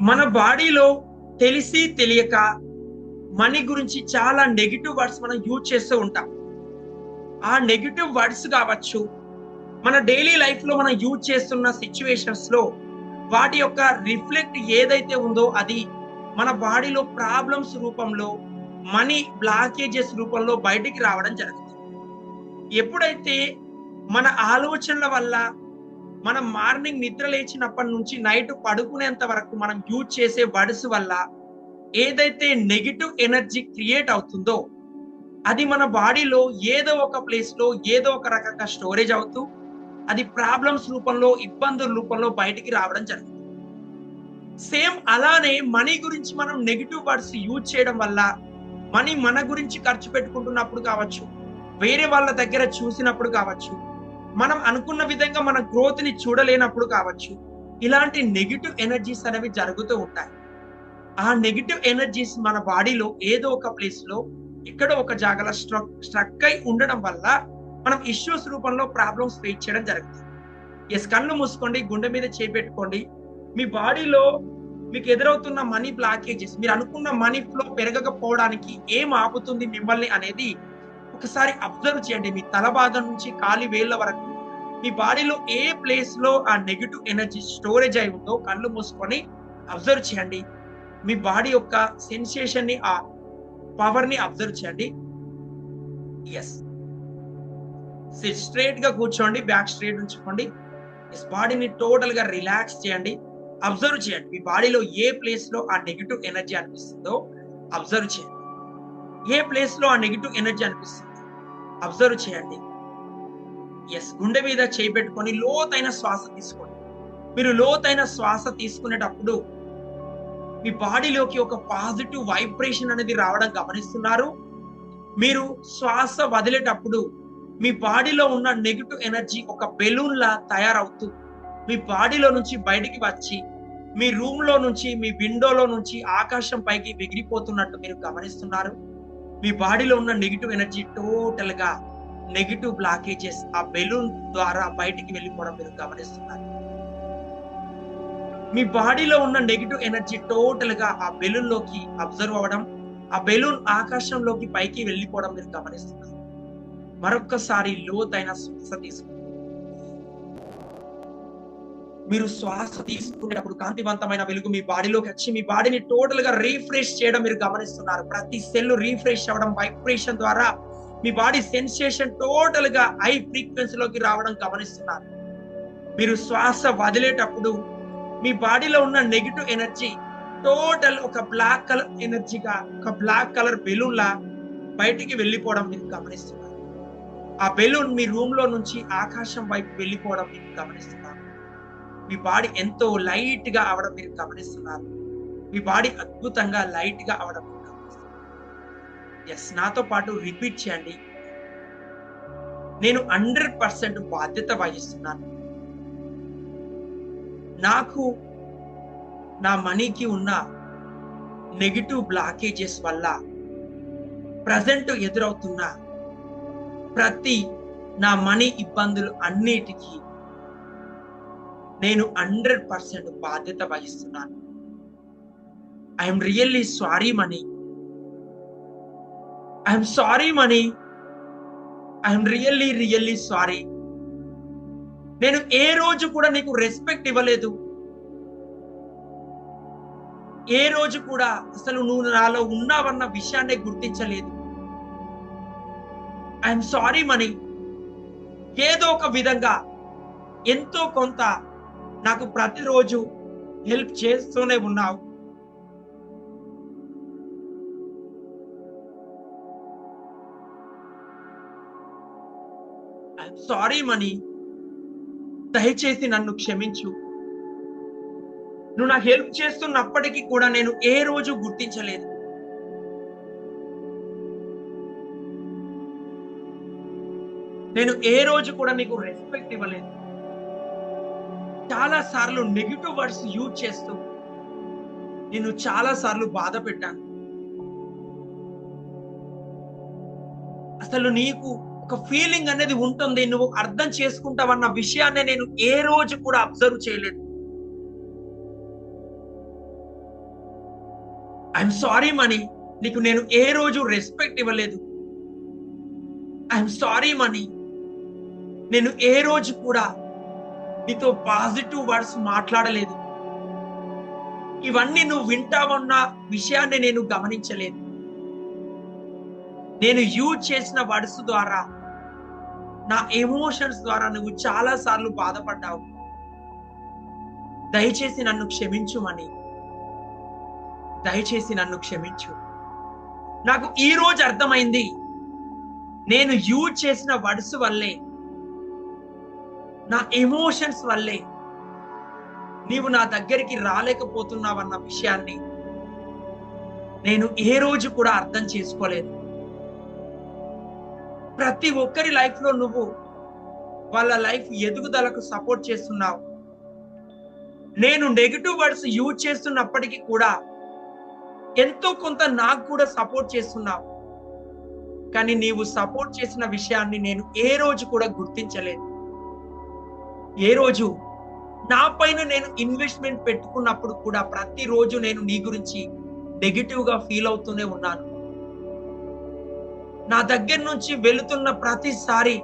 మన బాడీలో తెలిసి తెలియక మనీ గురించి చాలా నెగిటివ్ వర్డ్స్ మనం యూజ్ చేస్తూ ఉంటాం. ఆ నెగిటివ్ వర్డ్స్ కావచ్చు మన డైలీ లైఫ్లో మనం యూజ్ చేస్తున్న సిచ్యువేషన్స్లో వాటి యొక్క రిఫ్లెక్ట్ ఏదైతే ఉందో అది మన బాడీలో ప్రాబ్లమ్స్ రూపంలో మనీ బ్లాకేజెస్ రూపంలో బయటికి రావడం జరుగుతుంది. ఎప్పుడైతే మన ఆలోచనల వల్ల మనం మార్నింగ్ నిద్ర లేచినప్పటి నుంచి నైట్ పడుకునేంత వరకు మనం యూజ్ చేసే వర్డ్స్ వల్ల ఏదైతే నెగిటివ్ ఎనర్జీ క్రియేట్ అవుతుందో అది మన బాడీలో ఏదో ఒక ప్లేస్లో ఏదో ఒక రకంగా స్టోరేజ్ అవుతూ అది ప్రాబ్లమ్స్ రూపంలో ఇబ్బందుల రూపంలో బయటికి రావడం జరుగుతుంది. సేమ్ అలానే మనీ గురించి మనం నెగిటివ్ వర్డ్స్ యూజ్ చేయడం వల్ల మనీ మన గురించి ఖర్చు పెట్టుకుంటున్నప్పుడు కావచ్చు వేరే వాళ్ళ దగ్గర చూసినప్పుడు కావచ్చు మనం అనుకున్న విధంగా మన గ్రోత్ని చూడలేనప్పుడు కావచ్చు ఇలాంటి నెగిటివ్ ఎనర్జీస్ అనేవి జరుగుతూ ఉంటాయి. ఆ నెగిటివ్ ఎనర్జీస్ మన బాడీలో ఏదో ఒక ప్లేస్లో ఎక్కడో ఒక జాగలో స్ట్రక్ స్ట్రక్ అయి ఉండడం వల్ల మనం ఇష్యూస్ రూపంలో ప్రాబ్లమ్స్ ఫేస్ చేయడం జరుగుతుంది. ఎస్ కళ్ళు మూసుకోండి గుండె మీద చేపెట్టుకోండి మీ బాడీలో మీకు ఎదురవుతున్న మనీ బ్లాకేజెస్ మీరు అనుకున్న మనీ ఫ్లో పెరగకపోవడానికి ఏం ఆపుతుంది మిమ్మల్ని అనేది ఒకసారి అబ్జర్వ్ చేయండి. మీ తల భాగం నుంచి కాలి వేళ్ళ వరకు మీ బాడీలో ఏ ప్లేస్లో ఆ నెగిటివ్ ఎనర్జీ స్టోరేజ్ అయి ఉందో కళ్ళు మూసుకొని అబ్జర్వ్ చేయండి. మీ బాడీ యొక్క సెన్సేషన్ని ఆ పవర్ని అబ్జర్వ్ చేయండి. ఎస్ స్ట్రేట్గా కూర్చోండి. బ్యాక్ స్ట్రేట్ ఉంచుకోండి. ఎస్ బాడీని టోటల్గా రిలాక్స్ చేయండి. అబ్జర్వ్ చేయండి. మీ బాడీలో ఏ ప్లేస్లో ఆ నెగిటివ్ ఎనర్జీ అనిపిస్తుందో అబ్జర్వ్ చేయండి. ఏ ప్లేస్లో ఆ నెగిటివ్ ఎనర్జీ అనిపిస్తుంది? అబ్జర్వ్ చేయండి. ఎస్ గుండె మీద చేయి పెట్టుకొని లోతైన శ్వాస తీసుకోండి. మీరు లోతైన శ్వాస తీసుకునేటప్పుడు మీ బాడీలోకి ఒక పాజిటివ్ వైబ్రేషన్ అనేది రావడం గమనిస్తున్నారు. మీరు శ్వాస వదిలేటప్పుడు మీ బాడీలో ఉన్న నెగిటివ్ ఎనర్జీ ఒక బెలూన్ లా తయారవుతూ మీ బాడీలో నుంచి బయటికి వచ్చి మీ రూమ్లో నుంచి మీ విండోలో నుంచి ఆకాశం పైకి ఎగిరిపోతున్నట్టు మీరు గమనిస్తున్నారు. మీ బాడీలో ఉన్న నెగిటివ్ ఎనర్జీ టోటల్గా నెగిటివ్ బ్లాకేజెస్ ఆ బెలూన్ ద్వారా బయటికి వెళ్ళిపోవడం మీరు గమనిస్తున్నారు. మీ బాడీలో ఉన్న నెగిటివ్ ఎనర్జీ టోటల్గా ఆ బెలూన్లోకి అబ్జర్వ్ అవ్వడం ఆ బెలూన్ ఆకాశంలోకి పైకి వెళ్ళిపోవడం మీరు గమనిస్తున్నారు. మరొక్కసారి లోతైన శ్వాస తీసుకుంటారు మీరు శ్వాస తీసుకునేటప్పుడు కాంతివంతమైన వెలుగు మీ బాడీలోకి వచ్చి మీ బాడీని టోటల్గా రీఫ్రెష్ చేయడం మీరు గమనిస్తున్నారు. ప్రతి సెల్ రీఫ్రెష్ అవ్వడం వైబ్రేషన్ ద్వారా మీ బాడీ సెన్సేషన్ టోటల్గా హై ఫ్రీక్వెన్సీలోకి రావడం గమనిస్తున్నారు. మీరు శ్వాస వదిలేటప్పుడు మీ బాడీలో ఉన్న నెగిటివ్ ఎనర్జీ టోటల్ ఒక బ్లాక్ కలర్ ఎనర్జీగా ఒక బ్లాక్ కలర్ బెలూన్ లా బయటికి వెళ్ళిపోవడం మీరు గమనిస్తున్నారు. ఆ బెలూన్ మీ రూమ్లో నుంచి ఆకాశం వైపు వెళ్ళిపోవడం మీరు గమనిస్తున్నారు. మీ బాడీ ఎంతో లైట్గా అవడం మీరు గమనిస్తున్నారు. మీ బాడీ అద్భుతంగా లైట్గా అవడం మీరు గమనిస్తున్నారు. ఎస్ నాతో పాటు రిపీట్ చేయండి. నేను హండ్రెడ్ పర్సెంట్ బాధ్యత వహిస్తున్నాను. నాకు నా మనీకి ఉన్న నెగిటివ్ బ్లాకేజెస్ వల్ల ప్రజెంట్ ఎదురవుతున్న ప్రతి నా మనీ ఇబ్బందులు అన్నిటికీ నేను హండ్రెడ్ పర్సెంట్ బాధ్యత వహిస్తున్నాను. I'm really sorry money I'm sorry money I'm really really sorry నేను ఏ రోజు కూడా నీకు రెస్పెక్ట్ ఇవ్వలేదు. ఏ రోజు కూడా అసలు నువ్వు నాలో ఉన్నావన్న విషయాన్ని గుర్తించలేదు. ఐఎమ్ సారీ మనీ ఏదో ఒక విధంగా ఎంతో కొంత నాకు ప్రతిరోజు హెల్ప్ చేస్తూనే ఉన్నావు. Sorry money. దయచేసి నన్ను క్షమించు. నువ్వు నాకు హెల్ప్ చేస్తున్నప్పటికీ కూడా నేను ఏ రోజు గుర్తించలేదు. నేను ఏ రోజు కూడా నీకు రెస్పెక్ట్ ఇవ్వలేదు. చాలా సార్లు నెగిటివ్ వర్డ్స్ యూజ్ చేస్తూ నేను చాలా సార్లు బాధ పెట్టాను. అసలు నీకు ఒక ఫీలింగ్ అనేది ఉంటుంది నువ్వు అర్థం చేసుకుంటావన్న విషయాన్ని నేను ఏ రోజు కూడా అబ్జర్వ్ చేయలేదు. I'm sorry money. నీకు నేను ఏ రోజు రెస్పెక్ట్ ఇవ్వలేదు. I'm sorry money. నేను ఏ రోజు కూడా నీతో పాజిటివ్ వర్డ్స్ మాట్లాడలేదు. ఇవన్నీ నువ్వు వింటావన్న విషయాన్ని నేను గమనించలేదు. నేను యూజ్ చేసిన వర్డ్స్ ద్వారా నా ఎమోషన్స్ ద్వారా నువ్వు చాలా సార్లు బాధపడ్డావు. దయచేసి నన్ను క్షమించుమని. దయచేసి నన్ను క్షమించు. నాకు ఈ రోజు అర్థమైంది. నేను యూజ్ చేసిన వర్డ్స్ వల్లే నా ఎమోషన్స్ వల్లే నీవు నా దగ్గరికి రాలేకపోతున్నావన్న విషయాన్ని నేను ఏ రోజు కూడా అర్థం చేసుకోలేదు. ప్రతి ఒక్కరి లైఫ్లో నువ్వు వాళ్ళ లైఫ్ ఎదుగుదలకు సపోర్ట్ చేస్తున్నావు. నేను నెగిటివ్ వర్డ్స్ యూజ్ చేస్తున్నప్పటికీ కూడా ఎంతో కొంత నాకు కూడా సపోర్ట్ చేస్తున్నావు. కానీ నీవు సపోర్ట్ చేసిన విషయాన్ని నేను ఏ రోజు కూడా గుర్తించలేదు. ఏ రోజు? నా పైన నేను ఇన్వెస్ట్మెంట్ పెట్టుకున్నప్పుడు కూడా ప్రతిరోజు నేను నీ గురించి నెగిటివ్గా ఫీల్ అవుతూనే ఉన్నాను. నా దగ్గర నుంచి వెళుతున్న ప్రతిసారి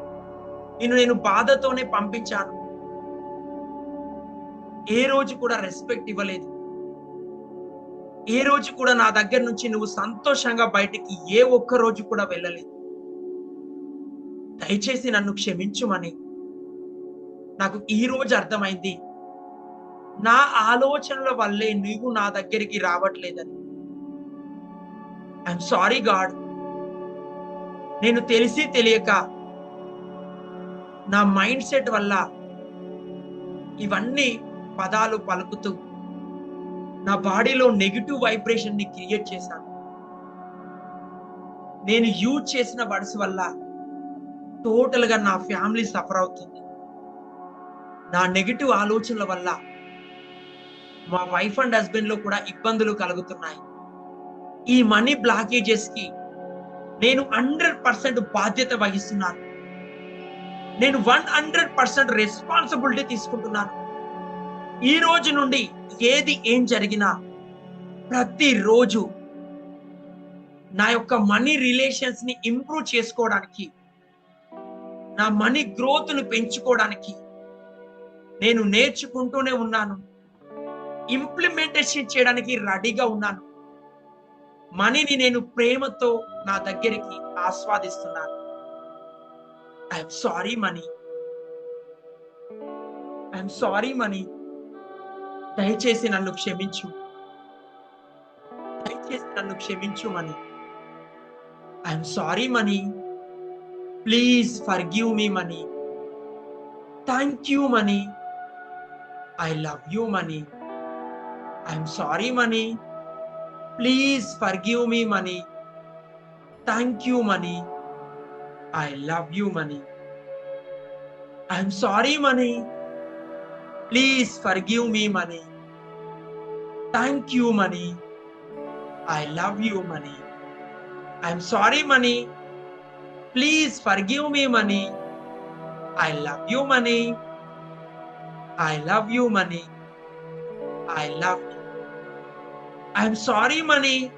నేను నేను బాధతోనే పంపించాను. ఏ రోజు కూడా రెస్పెక్ట్ ఇవ్వలేదు. ఏ రోజు కూడా నా దగ్గర నుంచి నువ్వు సంతోషంగా బయటికి ఏ ఒక్క రోజు కూడా వెళ్ళలేదు. దయచేసి నన్ను క్షమించుమని నాకు ఈ రోజు అర్థమైంది. నా ఆలోచనల వల్లే నువ్వు నా దగ్గరికి రావట్లేదని. ఐఎమ్ సారీ గాడ్ నేను తెలిసి తెలియక నా మైండ్ సెట్ వల్ల ఇవన్నీ పదాలు పలుకుతూ నా బాడీలో నెగిటివ్ వైబ్రేషన్ని క్రియేట్ చేశాను. నేను యూజ్ చేసిన వర్డ్స్ వల్ల టోటల్గా నా ఫ్యామిలీ సఫర్ అవుతుంది. నా నెగిటివ్ ఆలోచనల వల్ల మా వైఫ్ అండ్ హస్బెండ్లో కూడా ఇబ్బందులు కలుగుతున్నాయి. ఈ మనీ బ్లాకేజెస్కి నేను హండ్రెడ్ పర్సెంట్ బాధ్యత వహిస్తున్నాను. నేను వన్ హండ్రెడ్ పర్సెంట్ రెస్పాన్సిబిలిటీ తీసుకుంటున్నాను. ఈ రోజు నుండి ఏది ఏం జరిగినా ప్రతిరోజు నా యొక్క మనీ రిలేషన్స్ని ఇంప్రూవ్ చేసుకోవడానికి నా మనీ గ్రోత్ను పెంచుకోవడానికి నేను నేర్చుకుంటూనే ఉన్నాను. ఇంప్లిమెంటేషన్ చేయడానికి రెడీగా ఉన్నాను. మనీని నేను ప్రేమతో నా దగ్గరికి ఆస్వాదిస్తున్నాను. I'm sorry money. I'm sorry money. దయచేసి నన్ను క్షమించు. దయచేసి నన్ను క్షమించు money. I'm sorry money. Please forgive me money. Thank you money. I love you, money. I'm sorry, money. Please forgive me, money. Thank you, money. I love you, money. I'm sorry, money. Please forgive me, money. Thank you, money. I love you, money. I'm sorry, money. Please forgive me, money. I love you, money. I love you, money. I love you. I'm sorry, money.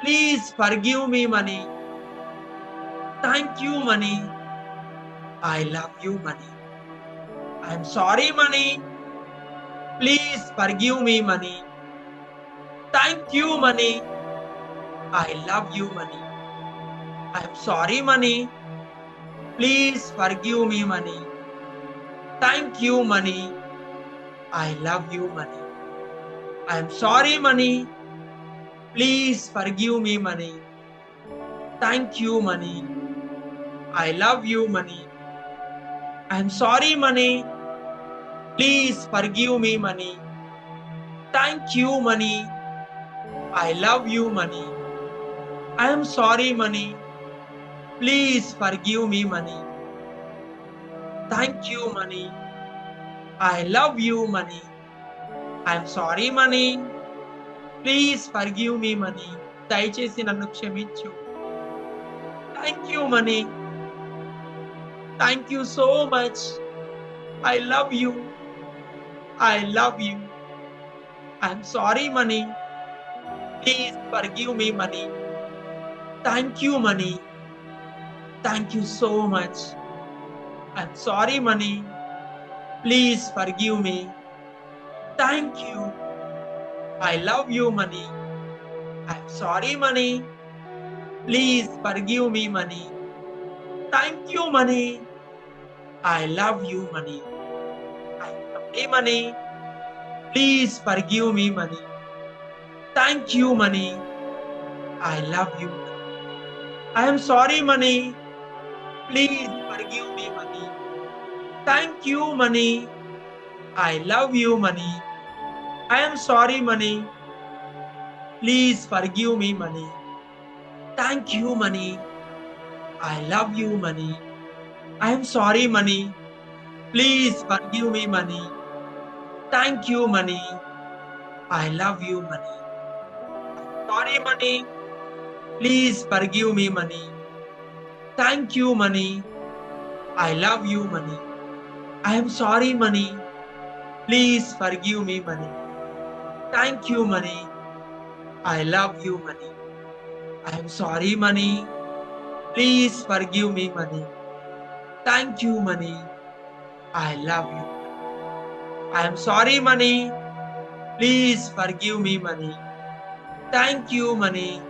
Please forgive me, money. Thank you, money. I love you, money. I'm sorry, money. Please forgive me, money. Thank you, money. I love you, money. I'm sorry, money. Please forgive me, money. Thank you, money. I love you, money. I am sorry, money. Please forgive me, money. Thank you, money. I love you, money. I am sorry, money. Please forgive me, money. Thank you, money. I love you, money. I am sorry, money. Please forgive me, money. Money please forgive me money thank you money I love you money I'm sorry money please forgive me money దయచేసి నన్ను క్షమించు thank you money thank you so much I love you I love you I'm sorry money Please forgive me, money. Thank you, money. Thank you so much. I'm sorry, money. Please forgive me. Thank you. I love you, money. I'm sorry, money. Please forgive me, money. Thank you, money. I love you, money. I'm sorry, money. Please forgive me, money. Thank you, money. I love you. I am sorry, money. Please forgive me, money. Thank you, money. I love you, money. I am sorry, money. Please forgive me, money. Thank you, money. I love you, money. I am sorry, money. Please forgive me, money. Thank you, money. I love you, money. Sorry, money. Please forgive me, money. Thank you, money. I love you, money. I am sorry, money. Please forgive me, money. Thank you, money. I love you, money. I am sorry, money. Please forgive me, money. Thank you, money. I love you. I am sorry, money. Please forgive me, money. Thank you, money.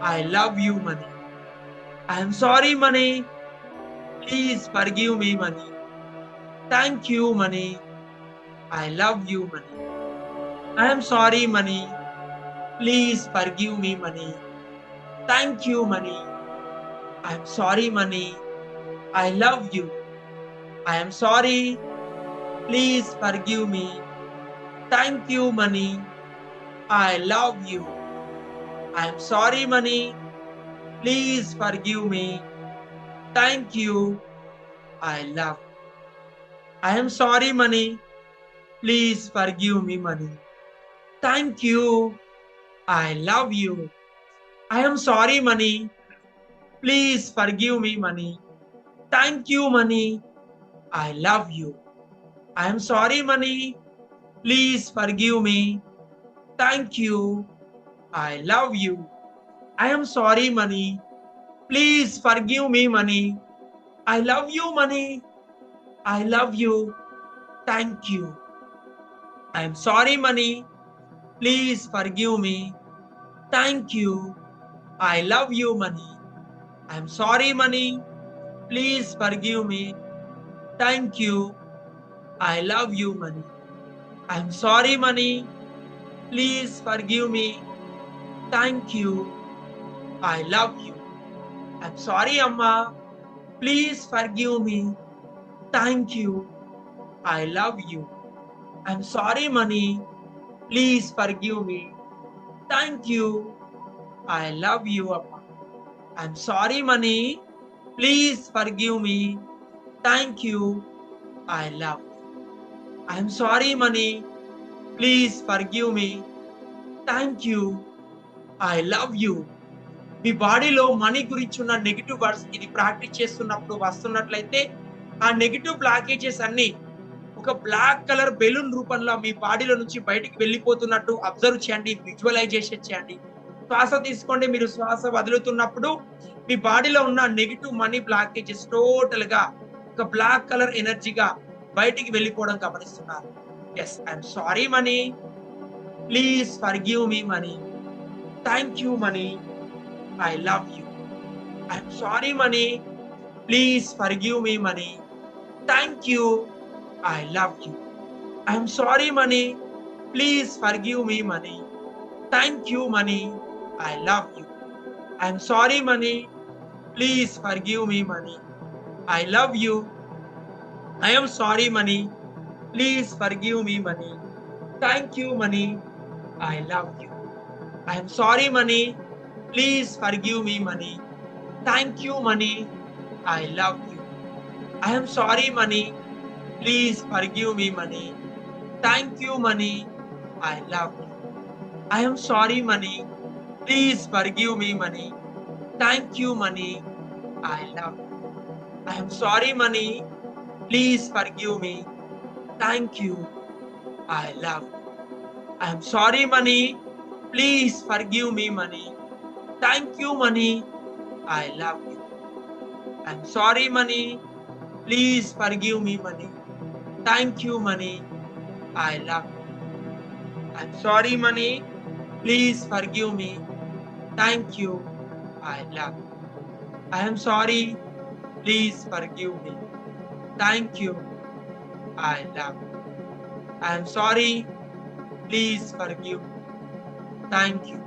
I love you, money. I am sorry, money. Please forgive me, money. Thank you, money. I love you, money. I am sorry, money. Please forgive me, money. Thank you, money. I am sorry, money. I love you. I am sorry. Please forgive me. Thank you, money. I love you. I am sorry, money. Please forgive me. Thank you. I love. I am sorry, money. Please forgive me, money. Thank you. I love you. I am sorry, money. Please forgive me, money. Thank you, money. I love you. I am sorry, money. Please forgive me. Thank you. I love you. I am sorry, money. Please forgive me, money. I love you, money. I love you. Thank you. I am sorry, money. Please forgive me. Thank you. I love you, money. I am sorry, money. Please forgive me. Thank you. I love you, money. I am sorry, money. Please forgive me. Thank you. I love you. I'm sorry, Amma. Please forgive me. Thank you I love you I'm sorry money please forgive me thank you I love you అప్ప I'm sorry money please forgive me thank you I love I'm sorry money please forgive me thank you I love you మీ బాడీలో money గురించి ఉన్న negative words ఇది practice చేస్తున్నప్పుడు వస్తున్నట్లయితే ఆ negative blockages అన్ని ఒక బ్లాక్ కలర్ బెలూన్ రూపంలో మీ బాడీలో నుంచి బయటికి వెళ్ళిపోతున్నట్టు అబ్జర్వ్ చేయండి విజువలైజేషన్ చేయండి. శ్వాస తీసుకోండి మీరు శ్వాస వదులుతున్నప్పుడు మీ బాడీలో ఉన్న నెగిటివ్ మనీ బ్లాకేజెస్ టోటల్గా ఒక బ్లాక్ కలర్ ఎనర్జీగా బయటికి వెళ్ళిపోవడం గమనిస్తున్నారు. Yes I'm sorry money please forgive me money thank you money I love you I'm sorry money please forgive me money Thank you. I love you. I'm sorry, money. Please forgive me, money. Thank you, money. I love you. I'm sorry, money. Please forgive me, money. I love you. I am sorry, money. Please forgive me, money. Thank you, money. I love you. I am sorry, money. Please forgive me, money. Thank you, money. I love you. I am sorry, money. Please forgive me, money. Thank you, money. I love you. I am sorry, money. Please forgive me, money. Thank you, money. I love you. I am sorry, money. Please forgive me. Thank you. I love you. I am sorry, money. Please forgive me, money. Thank you, money. I love you. I'm sorry, money. Please forgive me, money. Thank you, money. I love you. I'm sorry, money. Please forgive me. Thank you. I love you. I am sorry. Please forgive me. Thank you. I love you. I am sorry. Please forgive me. Thank you.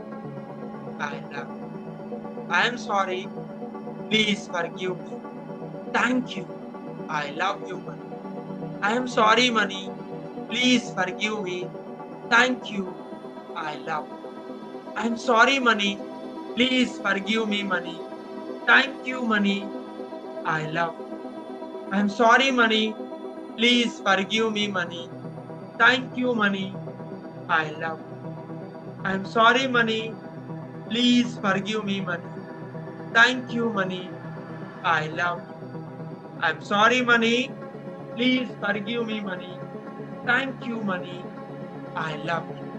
I love you. I am sorry. Please forgive me. Thank you. I love you, money. I am sorry, money. Please forgive me. Thank you. I love. I am sorry, money. Please forgive me, money. Thank you, money. I love. I am sorry, money. Please forgive me, money. Thank you, money. I love. You. I am sorry, money. Please forgive me, money. Thank you, money. I love. I'm sorry, money. Please forgive me, money. Thank you, money. I love you.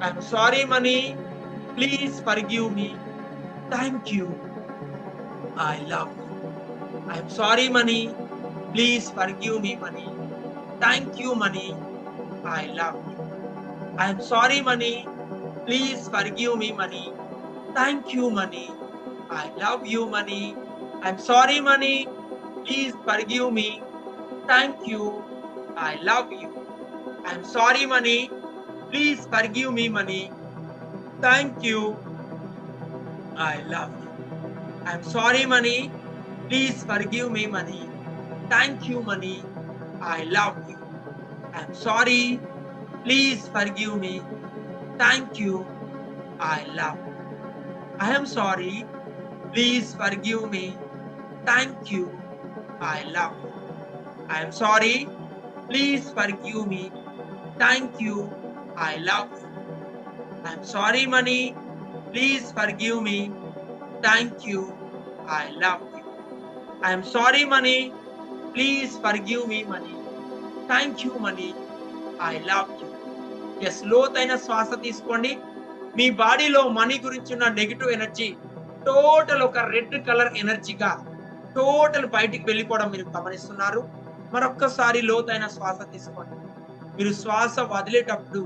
I'm sorry, money. Please forgive me. Thank you. I love you. I'm sorry, money. Please forgive me, money. Thank you, money. I love you. I'm sorry, money. Please forgive me, money. Thank you, money. I love you, money. I'm sorry, money. Please forgive me. Thank you. I love you. I'm sorry, money. Please forgive me, money. Thank you. I love you. I'm sorry, money. Please forgive me, money. Thank you, money. I love you. I'm sorry. Please forgive me. Thank you. I love you. I am sorry. Please forgive me. Thank you. I love you. I am sorry. Please forgive me. Thank you. I love you. am sorry, money. Please forgive me. Thank you. I love you. I am sorry, money. Please forgive me, money. Thank you money I love you yes లోతైన శ్వాస తీసుకోండి మీ బాడీలో money గురించి ఉన్న negative energy total ఒక red colour ఎనర్జీగా total బయటికి వెళ్ళిపోవడం మీరు గమనిస్తున్నారు. మరొక్కసారి లోతైన శ్వాస తీసుకోండి. మీరు శ్వాస వదిలేటప్పుడు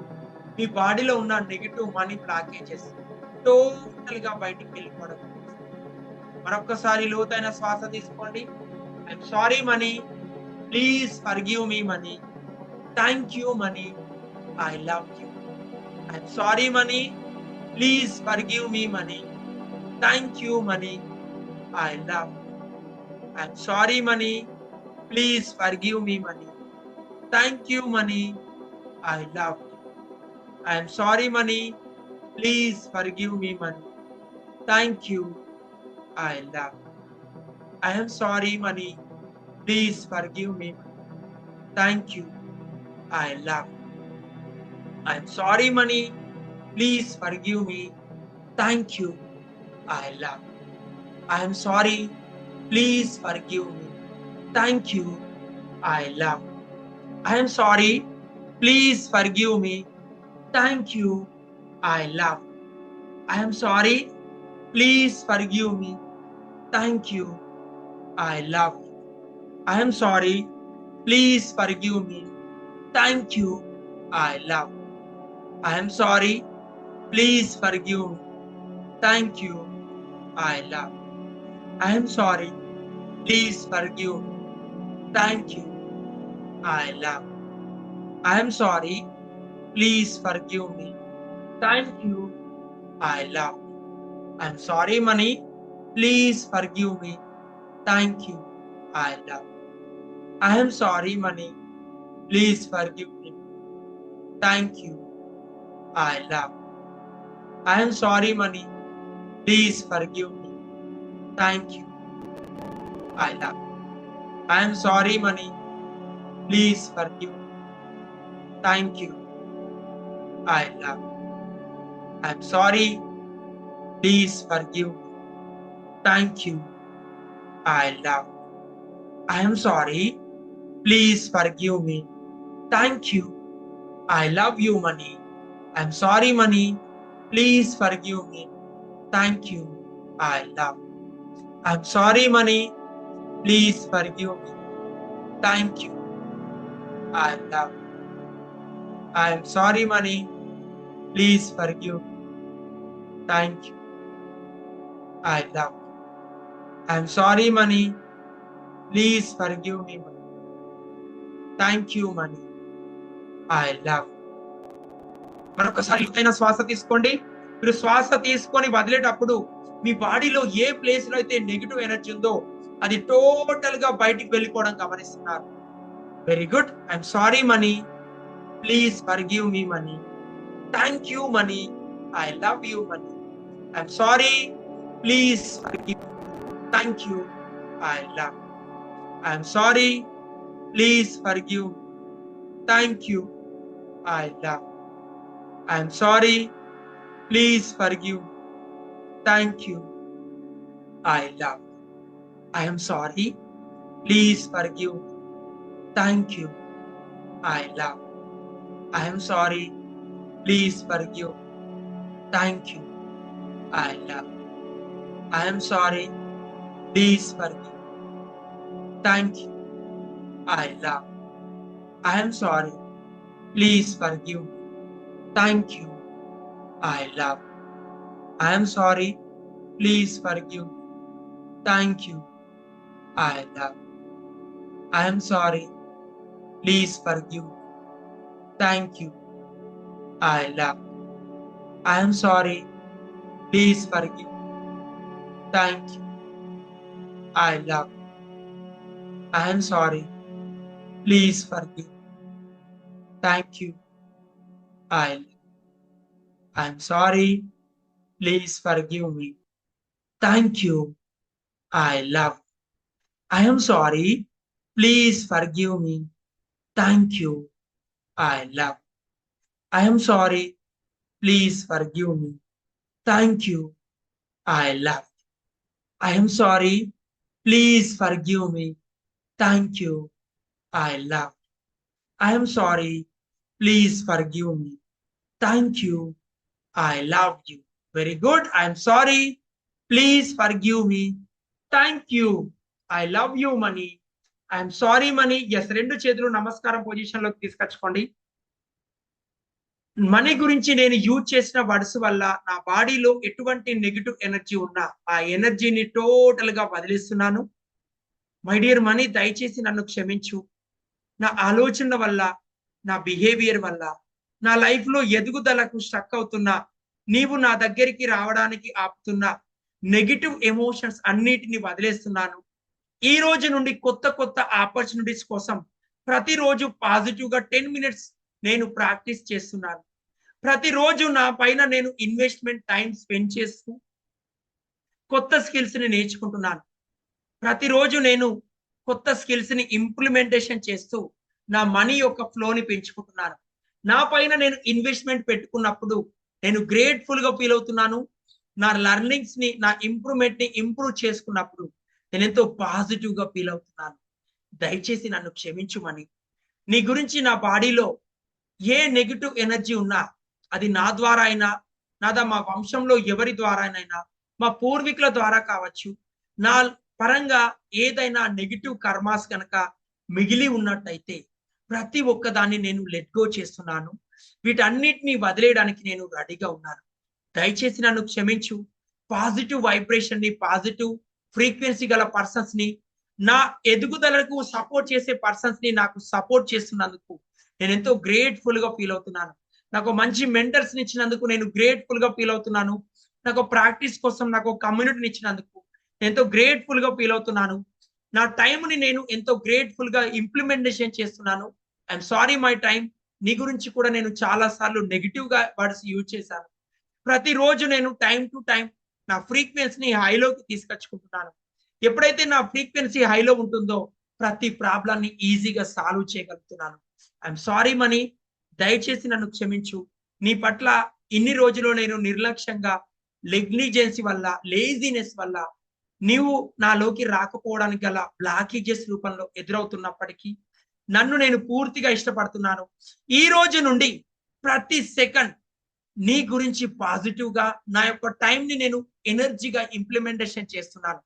మీ బాడీలో ఉన్న నెగిటివ్ మనీ బ్లాకేజెస్ టోటల్గా బయటికి వెళ్ళిపోవడం మరొక్కసారి లోతైన శ్వాస తీసుకోండి. I'm sorry money please forgive me money thank you money I love you I'm sorry money please forgive me money thank you money I love I'm sorry, money. Please forgive me, money. Thank you, money. I love. you. I'm sorry, money. Please forgive me, money. Thank you. I love you. I am sorry, money. Please forgive me, money. Thank you. I love you. I am sorry, money. Please forgive me. Thank you. I love you. I am sorry. Please forgive me. Thank you. I love. I am sorry. Please forgive me. Thank you. I love. I am sorry. Please forgive me. Thank you. I love. I am sorry. Please forgive me. Thank you. I love. I am sorry. Please forgive me. Thank you. I love. I am sorry. Please forgive me. Thank you. I love. I am sorry. Please forgive me. Thank you. I love. I'm sorry, money. Please forgive me. Thank you. I love. I am sorry, money. Please forgive me. Thank you. I love. I am sorry, money. Please forgive me. Thank you. I love. I am sorry, money. Please forgive me. Thank you. I love. I am sorry. Please forgive me. Thank you. I love. I am sorry. Please forgive me. Thank you. I love you, money. I'm sorry, money. Please forgive me. Thank you. I love. I'm sorry, money. Please forgive me. Thank you. I love. you. I am sorry, money. Please forgive me. Thank you. I love. you. I am sorry, money. Please forgive me. money. Thank you, money. I love. మరొకసారి ఎత్తైన శ్వాస తీసుకోండి మీరు శ్వాస తీసుకొని వదిలేటప్పుడు మీ బాడీలో ఏ ప్లేస్లో అయితే నెగిటివ్ ఎనర్జీ ఉందో అది టోటల్ గా బయటికి వెళ్ళిపోవడం గమనిస్తున్నారు very good I'm sorry money please forgive me money thank you money I love you money I'm sorry please forgive thank you I love I'm sorry please forgive thank you I love I'm sorry please forgive thank you I love I am sorry. Please forgive. Thank you. I love. I am sorry. Please forgive. Thank you. I love. I am sorry. Please forgive. Thank you. I love. I am sorry. Please forgive. Thank you. I love. I am sorry. Please forgive. Thank you. I love. I am sorry. Please forgive. Thank you. I love. I am sorry. Please forgive. Thank you. I love. I am sorry. Please forgive. Thank you. I I am sorry. Please forgive me. Thank you. I love. I am sorry. Please forgive me. Thank you. I love. I am sorry. Please forgive me. Thank you. I love. I am sorry. Please forgive me. Thank you. I love. I am sorry. Please forgive me. Thank you. I loved you. Very good. I am sorry. Please forgive me. Thank you. I love you money. I'm sorry money. Yes రెండు చేతులు నమస్కారం పొజిషన్లోకి తీసుకొచ్చుకోండి. Money గురించి నేను use చేసిన words వల్ల నా బాడీలో ఎటువంటి నెగిటివ్ ఎనర్జీ ఉన్నా ఆ ఎనర్జీని టోటల్గా వదిలిస్తున్నాను. మై డియర్ మనీ దయచేసి నన్ను క్షమించు. నా ఆలోచన వల్ల నా బిహేవియర్ వల్ల నా లైఫ్లో ఎదుగుదలకు స్టక్ అవుతున్నా నీవు నా దగ్గరికి రావడానికి ఆపుతున్నా నెగిటివ్ ఎమోషన్స్ అన్నిటిని వదిలేస్తున్నాను. ఈ రోజు నుండి కొత్త కొత్త ఆపర్చునిటీస్ కోసం ప్రతిరోజు పాజిటివ్గా టెన్ మినిట్స్ నేను ప్రాక్టీస్ చేస్తున్నాను. ప్రతిరోజు నా పైన నేను ఇన్వెస్ట్మెంట్ టైం స్పెండ్ చేస్తూ కొత్త స్కిల్స్ని నేర్చుకుంటున్నాను. ప్రతిరోజు నేను కొత్త స్కిల్స్ని ఇంప్లిమెంటేషన్ చేస్తూ నా మనీ యొక్క ఫ్లోని పెంచుకుంటున్నాను. నా పైన నేను ఇన్వెస్ట్మెంట్ పెట్టుకున్నప్పుడు నేను గ్రేట్ఫుల్గా ఫీల్ అవుతున్నాను. నా లర్నింగ్స్ని నా ఇంప్రూవ్మెంట్ని ఇంప్రూవ్ చేసుకున్నప్పుడు నేను ఎంతో పాజిటివ్గా ఫీల్ అవుతున్నాను. దయచేసి నన్ను క్షమించుమని. నీ గురించి నా బాడీలో ఏ నెగిటివ్ ఎనర్జీ ఉన్నా అది నా ద్వారా అయినా నాదా మా వంశంలో ఎవరి ద్వారా అయినా మా పూర్వీకుల ద్వారా కావచ్చు నా పరంగా ఏదైనా నెగిటివ్ కర్మాస్ కనుక మిగిలి ఉన్నట్టయితే ప్రతి ఒక్కదాన్ని నేను లెట్ గో చేస్తున్నాను. వీటన్నిటిని వదిలేయడానికి నేను రెడీగా ఉన్నాను. దయచేసి నన్ను క్షమించు. పాజిటివ్ వైబ్రేషన్ని పాజిటివ్ ఫ్రీక్వెన్సీ గల పర్సన్స్ని నా ఎదుగుదలకు సపోర్ట్ చేసే పర్సన్స్ని నాకు సపోర్ట్ చేస్తున్నందుకు నేను ఎంతో గ్రేట్ఫుల్గా ఫీల్ అవుతున్నాను. నాకు మంచి మెంటర్స్ని ఇచ్చినందుకు నేను గ్రేట్ఫుల్గా ఫీల్ అవుతున్నాను. నాకు ప్రాక్టీస్ కోసం నాకు కమ్యూనిటీని ఇచ్చినందుకు ఎంతో గ్రేట్ఫుల్గా ఫీల్ అవుతున్నాను. నా టైంని నేను ఎంతో గ్రేట్ఫుల్గా ఇంప్లిమెంటేషన్ చేస్తున్నాను. ఐఎమ్ సారీ మై టైం నీ గురించి కూడా నేను చాలా సార్లు నెగిటివ్గా వర్డ్స్ యూజ్ చేశాను. ప్రతిరోజు నేను టైం టు టైం నా ఫ్రీక్వెన్సీని హైలోకి తీసుకొచ్చుకుంటున్నాను. ఎప్పుడైతే నా ఫ్రీక్వెన్సీ హైలో ఉంటుందో ప్రతి ప్రాబ్లాన్ని ఈజీగా సాల్వ్ చేయగలుగుతున్నాను. I'm sorry money. దయచేసి నన్ను క్షమించు. నీ పట్ల ఇన్ని రోజులు నేను నిర్లక్ష్యంగా నెగ్లిజెన్సీ వల్ల లేజినెస్ వల్ల నీవు నాలోకి రాకపోవడానికి గల బ్లాకేజెస్ రూపంలో ఎదురవుతున్నప్పటికీ నన్ను నేను పూర్తిగా ఇష్టపడుతున్నాను. ఈ రోజు నుండి ప్రతి సెకండ్ నీ గురించి పాజిటివ్గా నా యొక్క టైం ని నేను ఎనర్జీగా ఇంప్లిమెంటేషన్ చేస్తున్నాను.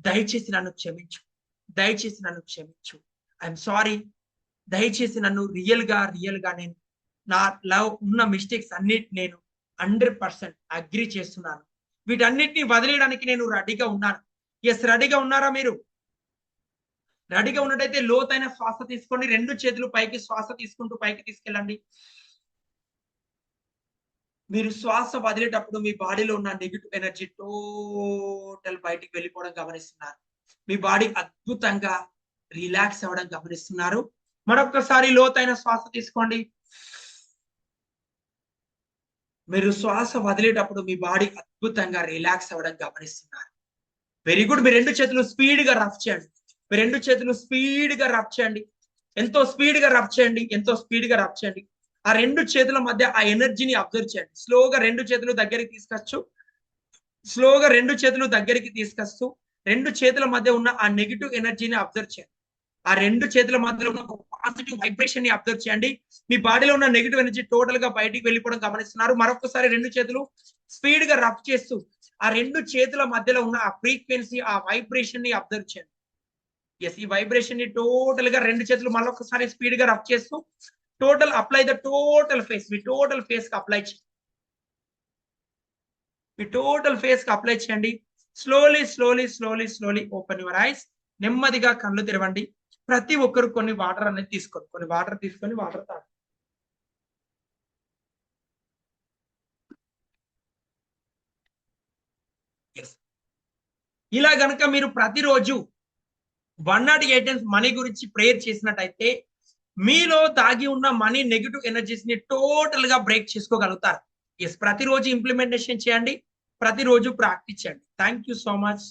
దయచేసి నన్ను క్షమించు. దయచేసి నన్ను క్షమించు. ఐఎమ్ సారీ దయచేసి నన్ను రియల్గా రియల్గా నేను నా లవ్ ఉన్న మిస్టేక్స్ అన్నిటి నేను హండ్రెడ్ పర్సెంట్ అగ్రి చేస్తున్నాను. వీటన్నిటిని వదిలేయడానికి నేను రెడీగా ఉన్నాను. ఎస్ రెడీగా ఉన్నారా మీరు? రెడీగా ఉన్నట్టయితే లోతైన శ్వాస తీసుకోండి. రెండు చేతులు పైకి శ్వాస తీసుకుంటూ పైకి తీసుకెళ్ళండి. మీరు శ్వాస వదిలేటప్పుడు మీ బాడీలో ఉన్న నెగిటివ్ ఎనర్జీ టోటల్ బయటికి వెళ్ళిపోవడం గమనిస్తున్నారు. మీ బాడీ అద్భుతంగా రిలాక్స్ అవ్వడం గమనిస్తున్నారు. మరొకసారి లోతైన శ్వాస తీసుకోండి. మీరు శ్వాస వదిలేటప్పుడు మీ బాడీ అద్భుతంగా రిలాక్స్ అవ్వడం గమనిస్తున్నారు. వెరీ గుడ్ మీ రెండు చేతులు స్పీడ్గా రఫ్ చేయండి. మీ రెండు చేతులు స్పీడ్గా రఫ్ చేయండి. ఎంతో స్పీడ్గా రఫ్ చేయండి. ఎంతో స్పీడ్గా రఫ్ చేయండి. ఆ రెండు చేతుల మధ్య ఆ ఎనర్జీని అబ్జర్వ్ చేయండి. స్లోగా రెండు చేతులు దగ్గరికి తీసుకొచ్చు. స్లోగా రెండు చేతులు దగ్గరికి తీసుకొస్తూ రెండు చేతుల మధ్య ఉన్న ఆ నెగిటివ్ ఎనర్జీని అబ్జర్వ్ చేయండి. ఆ రెండు చేతుల మధ్యలో ఉన్న పాజిటివ్ వైబ్రేషన్ని అబ్జర్వ్ చేయండి. మీ బాడీలో ఉన్న నెగిటివ్ ఎనర్జీ టోటల్గా బయటికి వెళ్ళిపోవడం గమనిస్తున్నారు. మరొకసారి రెండు చేతులు స్పీడ్గా రఫ్ చేస్తూ ఆ రెండు చేతుల మధ్యలో ఉన్న ఆ ఫ్రీక్వెన్సీ ఆ వైబ్రేషన్ని అబ్జర్వ్ చేయండి. ఎస్ ఈ వైబ్రేషన్ని టోటల్గా రెండు చేతులు మరొకసారి స్పీడ్గా రఫ్ చేస్తూ total apply the total face me total ఫేస్కి అప్లై చేయండి మీ టోటల్ ఫేస్కి అప్లై చేయండి. Slowly slowly slowly slowly open your eyes నెమ్మదిగా కళ్ళు తెరవండి. ప్రతి ఒక్కరు కొన్ని వాటర్ అనేది తీసుకోండి. కొన్ని వాటర్ తీసుకొని వాటర్ తాగండి. ఇలా గనక మీరు ప్రతిరోజు వన్ నాట్ ఎయిట్ మనీ గురించి ప్రేయర్ చేసినట్టయితే మీలో దాగి ఉన్న మనీ నెగిటివ్ ఎనర్జీస్ని టోటల్గా బ్రేక్ చేసుకోగలుగుతారు. ఎస్ ప్రతిరోజు ఇంప్లిమెంటేషన్ చేయండి. ప్రతిరోజు ప్రాక్టీస్ చేయండి. Thank you so much